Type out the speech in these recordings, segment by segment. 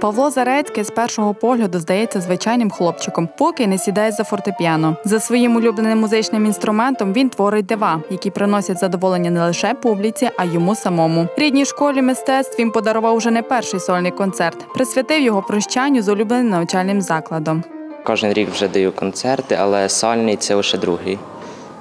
Павло Зарецький з першого погляду здається звичайним хлопчиком, поки не сідає за фортепіано. За своїм улюбленим музичним інструментом він творить дива, які приносять задоволення не лише публіці, а йому самому. Рідній школі мистецтв він подарував уже не перший сольний концерт, присвятив його прощанню з улюбленим навчальним закладом. Кожен рік вже даю концерти, але сольний це лише другий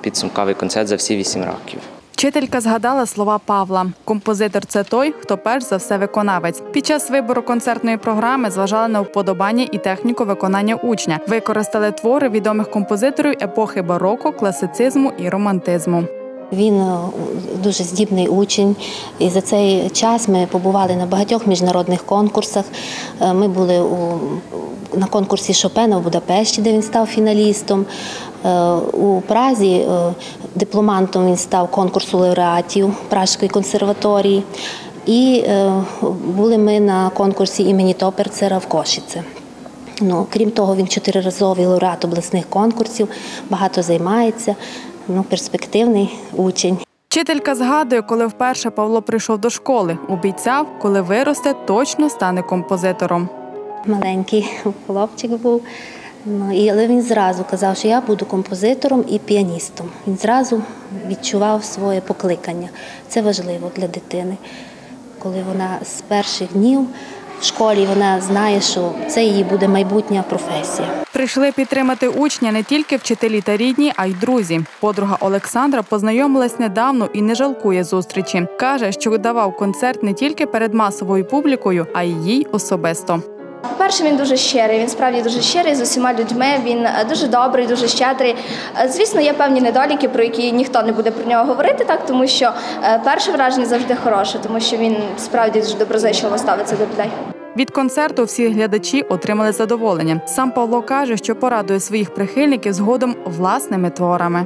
підсумковий концерт за всі вісім років. Вчителька згадала слова Павла. Композитор це той, хто перш за все виконавець. Під час вибору концертної програми зважали на вподобання і техніку виконання учня. Використали твори відомих композиторів епохи бароко, класицизму і романтизму. Він е, дуже здібний учень, і за цей час ми побували на багатьох міжнародних конкурсах. Е, Ми були у, на конкурсі Шопена в Будапешті, де він став фіналістом. Е, У Празі дипломантом він став конкурсу лауреатів Пражської консерваторії. І були ми на конкурсі імені Топерцера в Кошице. Ну, крім того, він чотириразовий лауреат обласних конкурсів, багато займається. Ну, перспективний учень. Вчителька згадує, коли вперше Павло прийшов до школи. Обіцяв, коли виросте, точно стане композитором. Маленький хлопчик був. Ну, і, але він зразу казав, що я буду композитором і піаністом. Він зразу відчував своє покликання. Це важливо для дитини. Коли вона з перших днів в школі вона знає, що це її буде майбутня професія. Прийшли підтримати учня не тільки вчителі та рідні, а й друзі. Подруга Олександра познайомилась недавно і не жалкує зустрічі. Каже, що давав концерт не тільки перед масовою публікою, а й їй особисто. По-перше, він дуже щирий. Він справді дуже щирий з усіма людьми. Він е, дуже добрий, дуже щедрий. Е, Звісно, є певні недоліки, про які ніхто не буде про нього говорити, так тому що е, перше враження завжди хороше, тому що він справді дуже доброзичливо ставиться до людей. Від концерту всі глядачі отримали задоволення. Сам Павло каже, що порадує своїх прихильників згодом власними творами.